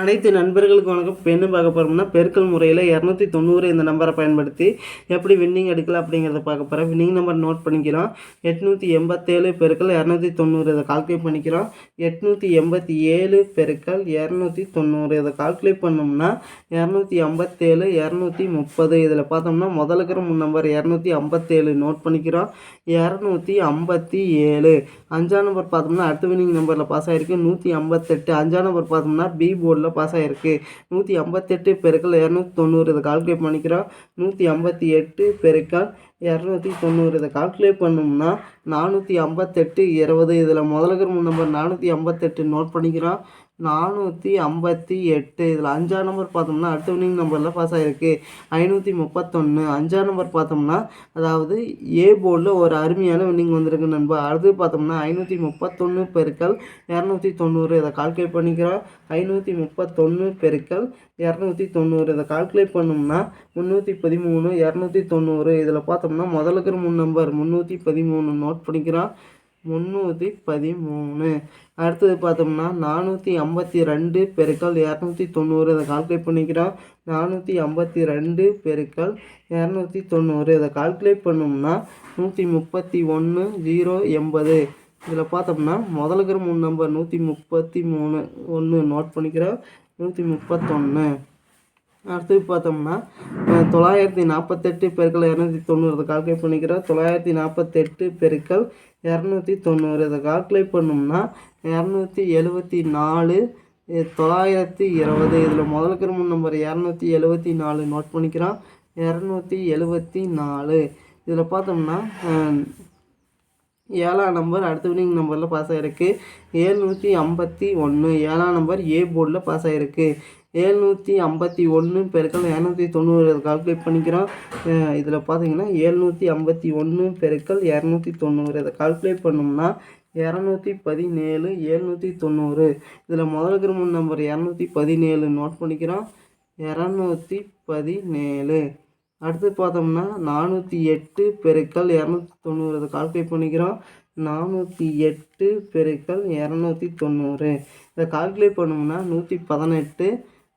அனைத்து நண்பர்களுக்கு வணக்கம். இப்போ என்ன பார்க்க போகிறோம்னா பெருக்கல் முறையில் இரநூத்தி தொண்ணூறு இந்த நம்பரை பயன்படுத்தி எப்படி வின்னிங் எடுக்கலாம் அப்படிங்கிறத பார்க்க போகிறோம் வின்னிங் நம்பர் நோட் பண்ணிக்கிறோம். எட்நூற்றி எண்பத்தேழு பெருக்கல் இரநூத்தி தொண்ணூறு இதை கால்குலேட் பண்ணிக்கிறோம். எட்நூற்றி எண்பத்தி ஏழு பெருக்கல் இரநூத்தி தொண்ணூறு இதை கால்குலேட் பண்ணோம்னா இரநூத்தி ஐம்பத்தேழு இரநூத்தி முப்பது இதில் பார்த்தோம்னா முதல்ல இருக்கிற மூணு நம்பர் இரநூத்தி ஐம்பத்தேழு நோட் பண்ணிக்கிறோம். இரநூத்தி ஐம்பத்தி ஏழு அஞ்சாம் நம்பர் பார்த்தோம்னா அடுத்த வின்னிங் நம்பரில் பாஸ் ஆகிருக்கு நூற்றி ஐம்பத்தெட்டு. அஞ்சாம் நம்பர் பார்த்தோம்னா பி போர்டில் பாஸ் ஆகிருக்கு நூற்றி ஐம்பத்தெட்டு பெருக்கல் இரநூத்தி தொண்ணூறு இதை கால்குலேட் பண்ணிக்கிறோம். நூற்றி ஐம்பத்தி எட்டு பெருக்கல் இரநூத்தி தொண்ணூறு இதை கால்குலேட் பண்ணோம்னா நானூற்றி ஐம்பத்தெட்டு இருபது. இதில் முதலகர் இருக்கிற நம்பர் நானூற்றி ஐம்பத்தெட்டு நோட் பண்ணிக்கிறோம். நானூற்றி ஐம்பத்தி எட்டு. இதில் அஞ்சாம் நம்பர் பார்த்தோம்னா அடுத்த வினிங் நம்பரில் பாஸ் ஆகிருக்கு ஐநூற்றி முப்பத்தொன்று அஞ்சாம் நம்பர் பார்த்தோம்னா அதாவது ஏ போர்டில் ஒரு அருமையான வின்னிங் வந்திருக்கு நண்பா. அடுத்து பார்த்தோம்னா ஐநூற்றி முப்பத்தொன்று பெருக்கல் இரநூத்தி தொண்ணூறு. இதை கால்குலேட் பண்ணிக்கிறோம். ஐநூற்றி முப்பத்தொன்று பெருக்கல் இரநூத்தி தொண்ணூறு. இதை கால்குலேட் பண்ணோம்னா முந்நூற்றி பதிமூணு இரநூத்தி தொண்ணூறு. இதில் பார்த்தோம்னா முதலுக்கு மூணு நம்பர் முந்நூற்றி பதிமூணு. நோட் பண்ணிக்கிறோம். முந்நூற்றி பதிமூணு. அடுத்தது பார்த்தோம்னா நானூற்றி ஐம்பத்தி ரெண்டு பெருக்கல் இரநூத்தி தொண்ணூறு. இதை கால்குலேட் பண்ணிக்கிறோம். நானூற்றி ஐம்பத்தி ரெண்டு பெருக்கல் இரநூத்தி தொண்ணூறு. இதை கால்குலேட் பண்ணோம்னா நூற்றி முப்பத்தி ஒன்று ஜீரோ எண்பது. இதில் பார்த்தோம்னா முதல்ல இருக்கிற மூணு நம்பர் நூற்றி முப்பத்தி மூணு ஒன்று நோட் பண்ணிக்கிறோம். நூற்றி முப்பத்தொன்று அடுத்தது பார்த்தோம்னா தொள்ளாயிரத்தி நாற்பத்தெட்டு பெருக்கள் இரநூத்தி தொண்ணூறு. இதை கால்குலேட் பண்ணிக்கிறோம். தொள்ளாயிரத்தி நாற்பத்தெட்டு பெருக்கள் இரநூத்தி தொண்ணூறு. இதை கால்குலேட் பண்ணோம்னா இரநூத்தி எழுபத்தி நாலு தொள்ளாயிரத்தி இருபது. இதில் முதல் இருக்கிற நம்பர் இரநூத்தி எழுபத்தி நாலு நோட் பண்ணிக்கிறோம். இரநூத்தி எழுபத்தி நாலு. இதில் பார்த்தோம்னா ஏழாம் நம்பர் அடுத்த வினிங் நம்பரில் பாஸ் ஆகிருக்கு ஏழ்நூற்றி ஐம்பத்தி ஒன்று ஏழாம் நம்பர் ஏ போர்டில் பாஸ் ஆகிருக்கு ஏழ்நூற்றி ஐம்பத்தி ஒன்று பெருக்கல் இரநூத்தி தொண்ணூறு கால்குலேட் பண்ணிக்கிறோம். இதில் பார்த்தீங்கன்னா ஏழ்நூற்றி ஐம்பத்தி ஒன்று பெருக்கல் இரநூத்தி தொண்ணூறு இதை கால்குலேட் பண்ணோம்னா இரநூத்தி பதினேழு ஏழ்நூற்றி தொண்ணூறு. இதில் முதல் இருக்கிற மூணு நம்பர் இரநூத்தி பதினேழு நோட் பண்ணிக்கிறோம். இரநூத்தி பதினேழு. அடுத்து பார்த்தோம்னா நானூற்றி எட்டு பெருக்கல் இரநூத்தி தொண்ணூறு. அதை கால்குலேட் பண்ணிக்கிறோம். நானூற்றி எட்டு பெருக்கல் இரநூத்தி தொண்ணூறு. இதை கால்குலேட் பண்ணோம்னா நூற்றி பதினெட்டு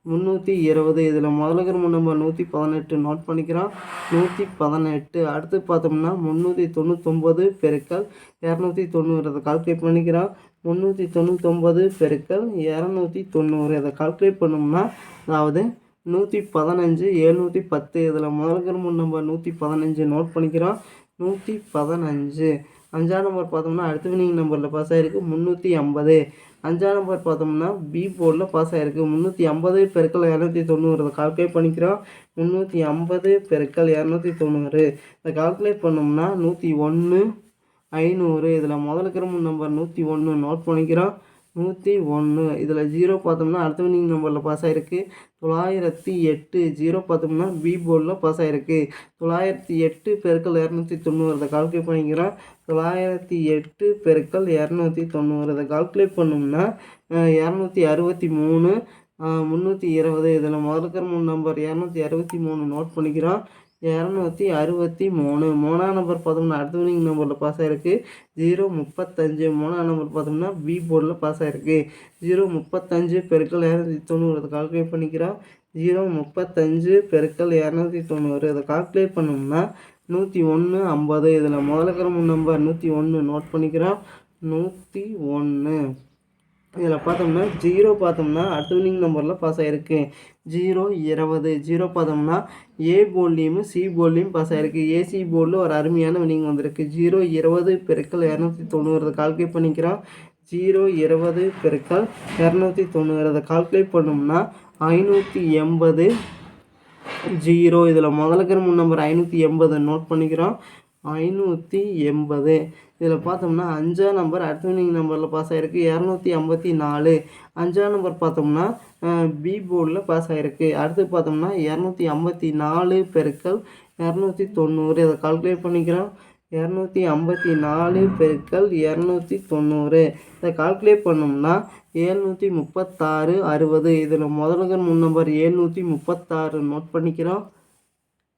முந்நூற்றி இருபது. இதில் முதல்ல இருக்கிற நம்பர் நூற்றி பதினெட்டு நோட் பண்ணிக்கிறோம். நூற்றி பதினெட்டு. அடுத்து பார்த்தோம்னா முந்நூற்றி தொண்ணூத்தொம்பது பெருக்கல் இரநூத்தி தொண்ணூறு. அதை கால்குலேட் பண்ணிக்கிறோம். முந்நூற்றி தொண்ணூத்தொம்பது பெருக்கல் இரநூத்தி தொண்ணூறு. அதை கால்குலேட் பண்ணோம்னா அதாவது நூற்றி பதினஞ்சு எழுநூற்றி பத்து இதில் முதல் இருக்கிற நம்பர் நூற்றி பதினஞ்சு நோட் பண்ணிக்கிறோம். நூற்றி பதினஞ்சு. அஞ்சாம் நம்பர் பார்த்தோம்னா அடுத்த வினிங் நம்பரில் பாஸ் ஆகிருக்கு முந்நூற்றி ஐம்பது. அஞ்சாம் நம்பர் பார்த்தோம்னா பி போர்டில் பாஸ் ஆகிருக்கு முந்நூற்றி ஐம்பது பெருக்கள் இரநூத்தி தொண்ணூறு. அதை கால்குலேட் பண்ணிக்கிறோம். முந்நூற்றி ஐம்பது பெருக்கள் இரநூத்தி தொண்ணூறு. இதை கால்குலேட் பண்ணோம்னா நூற்றி ஒன்று ஐநூறு. இதில் முதல்ல இருக்கிற நம்பர் நூற்றி ஒன்று நோட் பண்ணிக்கிறோம். நூற்றி ஒன்று இதில் ஜீரோ பார்த்தோம்னா அடுத்த வினிங் நம்பரில் பாஸ் ஆகிருக்கு தொள்ளாயிரத்தி எட்டு. ஜீரோ பார்த்தோம்னா பி போர்டில் பாஸ் ஆகிருக்கு தொள்ளாயிரத்தி எட்டு பெருக்கள் இரநூத்தி தொண்ணூறு. இதை கால்குலேட் பண்ணிக்கிறோம். தொள்ளாயிரத்தி எட்டு பெருக்கள் இரநூத்தி தொண்ணூறு. இதை கால்குலேட் பண்ணோம்னா இரநூத்தி அறுபத்தி மூணு முந்நூற்றி இருபது. இதில் முதல்ல இருக்கிற மூணு நம்பர் இரநூத்தி அறுபத்தி மூணு நோட் பண்ணிக்கிறோம். இரநூத்தி அறுபத்தி மூணு. மூணாம் நம்பர் பார்த்தோம்னா அடுத்த வினிங் நம்பரில் பாஸ் ஆகிருக்கு ஜீரோ முப்பத்தஞ்சு. மூணாம் நம்பர் பார்த்தோம்னா பி போர்டில் பாஸ் ஆகிருக்கு ஜீரோ முப்பத்தஞ்சு பெருக்கல் இரநூத்தி தொண்ணூறு. இதை கால்குலேட் பண்ணிக்கிறோம் ஜீரோ முப்பத்தஞ்சு பெருக்கள் இரநூத்தி தொண்ணூறு. அதை கால்குலேட் பண்ணோம்னா நூற்றி ஒன்று ஐம்பது. இதில் முதல்ல நம்பர் நூற்றி ஒன்று. நோட் பண்ணிக்கிறோம் நூற்றி ஒன்று. இதில் பார்த்தோம்னா ஜீரோ பார்த்தோம்னா அடுத்த வினிங் நம்பரில் பாஸ் ஆகிருக்கு ஜீரோ இருபது. ஜீரோ பார்த்தோம்னா ஏ போல்லையும் சி போல்லையும் பாஸ் ஆகிருக்கு ஏசி போர்டில் ஒரு அருமையான வினிங் வந்திருக்கு. ஜீரோ இருபது பெருக்கள் இரநூத்தி தொண்ணூறு. கால்குலேட் பண்ணிக்கிறோம். ஜீரோ இருபது பெருக்கல் இரநூத்தி தொண்ணூறு. கால்குலேட் பண்ணோம்னா ஐநூற்றி எண்பது. ஜீரோ இதில் முதல்ல இருக்கிற நம்பர் ஐநூற்றி எண்பது நோட் பண்ணிக்கிறோம். ஐநூற்றி எண்பது. இதில் பார்த்தோம்னா அஞ்சாம் நம்பர் அடுத்த நம்பரில் பாஸ் ஆகிருக்கு இரநூத்தி ஐம்பத்தி நாலு. அஞ்சாம் நம்பர் பார்த்தோம்னா பி போர்டில் பாஸ் ஆகிருக்கு அடுத்து பார்த்தோம்னா இரநூத்தி ஐம்பத்தி நாலு பெருக்கள் இரநூத்தி தொண்ணூறு. இதை கால்குலேட் பண்ணிக்கிறோம். இரநூத்தி ஐம்பத்தி நாலு பெருக்கள் இரநூத்தி தொண்ணூறு. இதை கால்குலேட் பண்ணோம்னா ஏழ்நூற்றி முப்பத்தாறு அறுபது. இதில் முதல்ல முன் நம்பர் ஏழ்நூற்றி முப்பத்தாறு நோட் பண்ணிக்கிறோம்.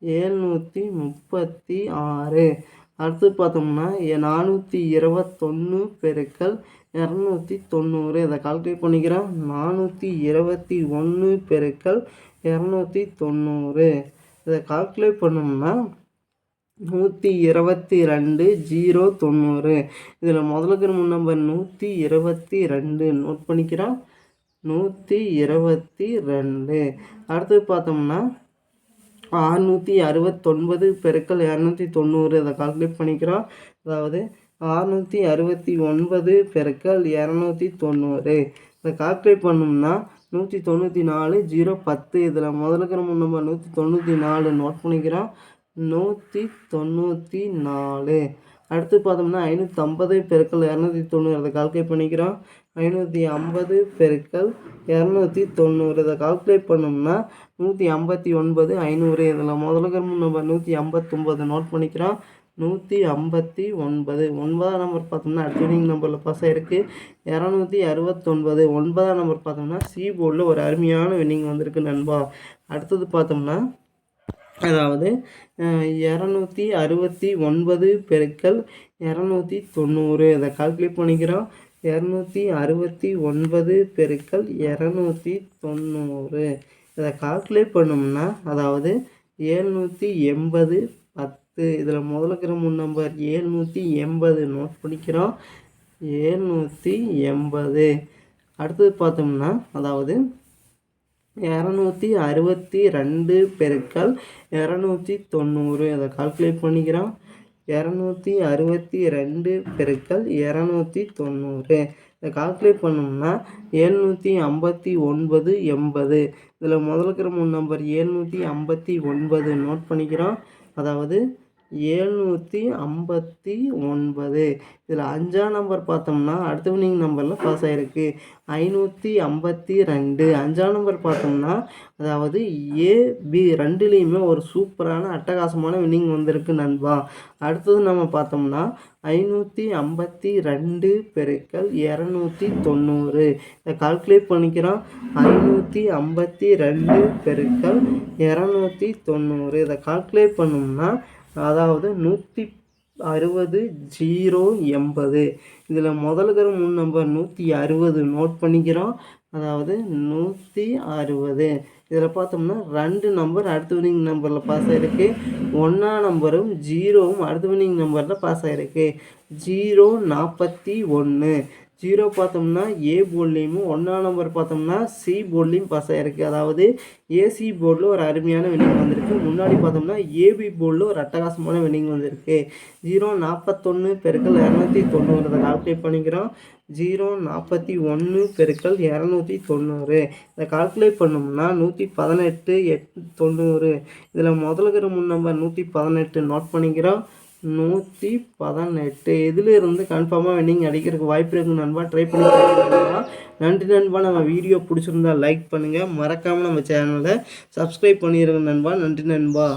ஏழ்நூற்றி முப்பத்தி ஆறு. அடுத்து பார்த்தோம்னா நானூற்றி இருபத்தொன்று பெருக்கல் இரநூத்தி தொண்ணூறு. இதை கால்குலேட் பண்ணிக்கிறோம். நானூற்றி இருபத்தி ஒன்று பெருக்கல் இரநூத்தி தொண்ணூறு. இதை கால்குலேட் பண்ணோம்னா நூற்றி இருபத்தி ரெண்டு ஜீரோ தொண்ணூறு. இதில் முதலுக்கு முன் நம்பர் நூற்றி இருபத்தி ரெண்டு நோட் பண்ணிக்கிறோம். நூற்றி இருபத்தி ரெண்டு. அடுத்து பார்த்தோம்னா அறுநூற்றி அறுபத்தொன்பது பெருக்கல் இரநூத்தி தொண்ணூறு. அதை கால்குலேட் பண்ணிக்கிறோம். அதாவது அறுநூற்றி அறுபத்தி ஒன்பது பெருக்கல் இரநூத்தி தொண்ணூறு. இதை கால்குலேட் பண்ணோம்னா நூற்றி தொண்ணூற்றி நாலு ஜீரோ பத்து. இதில் முதலுக்கு நம்ம நம்ம நூற்றி தொண்ணூற்றி நாலு நோட் பண்ணிக்கிறோம். நூற்றி தொண்ணூற்றி நாலு. அடுத்து பார்த்தோம்னா ஐநூற்றம்பது பெருக்கல் இரநூத்தி தொண்ணூறு. அதை கால்குலேட் பண்ணிக்கிறோம். ஐநூற்றி ஐம்பது பெருக்கல் இரநூத்தி தொண்ணூறு. இதை கால்குலேட் பண்ணோம்னா நூற்றி ஐம்பத்தி ஒன்பது ஐநூறு. இதில் முதலுக்கு நம்ம நூற்றி ஐம்பத்தொம்பது நோட் பண்ணிக்கிறோம். நூற்றி ஐம்பத்தி ஒன்பது. ஒன்பதாம் நம்பர் பார்த்தோம்னா அட்ஜனிங் நம்பரில் பாஸ் ஆகிருக்கு இரநூத்தி அறுபத்தொன்பது. ஒன்பதாம் நம்பர் பார்த்தோம்னா சி போர்டில் ஒரு அருமையான வின்னிங் வந்திருக்கு நண்பா. அடுத்தது பார்த்தோம்னா அதாவது இரநூத்தி அறுபத்தி ஒன்பது பெருக்கல் இரநூத்தி தொண்ணூறு. இதை கால்குலேட் பண்ணிக்கிறோம். இரநூத்தி அறுபத்தி ஒன்பது பெருக்கல் இரநூத்தி தொண்ணூறு. இதை கால்குலேட் பண்ணோம்னா அதாவது ஏழ்நூற்றி எண்பது பத்து. இதில் முதலுக்கிற முன் நம்பர் ஏழ்நூற்றி எண்பது நோட் பண்ணிக்கிறோம். ஏழ்நூற்றி எண்பது. அடுத்தது பார்த்தோம்னா அதாவது இரநூத்தி அறுபத்தி ரெண்டு பெருக்கள் இரநூத்தி தொண்ணூறு. அதை கால்குலேட் பண்ணிக்கிறோம். இரநூத்தி அறுபத்தி ரெண்டு பெருக்கள் இரநூத்தி தொண்ணூறு. இதை கால்குலேட் பண்ணோம்னா ஏழ்நூற்றி ஐம்பத்தி ஒன்பது எண்பது. இதில் முதலுக்கிற மூணு நம்பர் ஏழ்நூற்றி ஐம்பத்தி ஒன்பது நோட் பண்ணிக்கிறோம். அதாவது ஏழ்நூற்றி ஐம்பத்தி ஒன்பது. இதில் அஞ்சாம் நம்பர் பார்த்தோம்னா அடுத்த வினிங் நம்பரில் பாஸ் ஆகிருக்கு ஐநூற்றி ஐம்பத்தி ரெண்டு. அஞ்சாம் நம்பர் பார்த்தோம்னா அதாவது ஏபி ரெண்டுலேயுமே ஒரு சூப்பரான அட்டகாசமான வினிங் வந்திருக்கு நண்பா. அடுத்தது நம்ம பார்த்தோம்னா ஐநூற்றி ஐம்பத்தி ரெண்டு பெருக்கள் இரநூத்தி தொண்ணூறு. இதை கால்குலேட் பண்ணிக்கிறோம். ஐநூற்றி ஐம்பத்தி ரெண்டு பெருக்கள் இரநூத்தி தொண்ணூறு. இதை கால்குலேட் பண்ணோம்னா அதாவது நூற்றி அறுபது ஜீரோ எண்பது. இதில் முதலுக்கிற முன் நம்பர் நூற்றி அறுபது நோட் பண்ணிக்கிறோம். அதாவது நூற்றி அறுபது. இதில் பார்த்தோம்னா ரெண்டு நம்பர் அடுத்த வினிங் நம்பரில் பாஸ் ஆகிருக்கு ஒன்றா நம்பரும் ஜீரோவும் அடுத்த வினிங் நம்பரில் பாஸ் ஆகிருக்கு ஜீரோ நாற்பத்தி ஒன்று ஜீரோ பார்த்தோம்னா ஏ போர்ட்லேயும் ஒன்றாம் நம்பர் பார்த்தோம்னா சி போர்ட்லேயும் பாஸ் ஆகிருக்கு அதாவது ஏசி போர்டில் ஒரு அருமையான வின்னிங் வந்திருக்கு. முன்னாடி பார்த்தோம்னா ஏபி போர்டில் ஒரு அட்டகாசமான வின்னிங் வந்திருக்கு. ஜீரோ நாற்பத்தொன்று பெருக்கள் இரநூத்தி தொண்ணூறு கால்குலேட் பண்ணிக்கிறோம். ஜீரோ நாற்பத்தி ஒன்று பெருக்கள் இரநூத்தி தொண்ணூறு இதை கால்குலேட் பண்ணோம்னா நூற்றி பதினெட்டு எட் தொண்ணூறு இதில் முதலுக்கிற முன் நம்பர் நூற்றி பதினெட்டு நோட் பண்ணிக்கிறோம். நூற்றி பதினெட்டு. இதிலிருந்து கன்ஃபார்மாக நீங்கள் அடிக்கிறதுக்கு வாய்ப்பு இருக்குது நண்பா. ட்ரை பண்ணி நண்பா. நன்றி நண்பா. நம்ம வீடியோ பிடிச்சிருந்தா லைக் பண்ணுங்கள் மறக்காமல் நம்ம சேனலை சப்ஸ்கிரைப் பண்ணிடுங்க நண்பா. நன்றி நண்பா.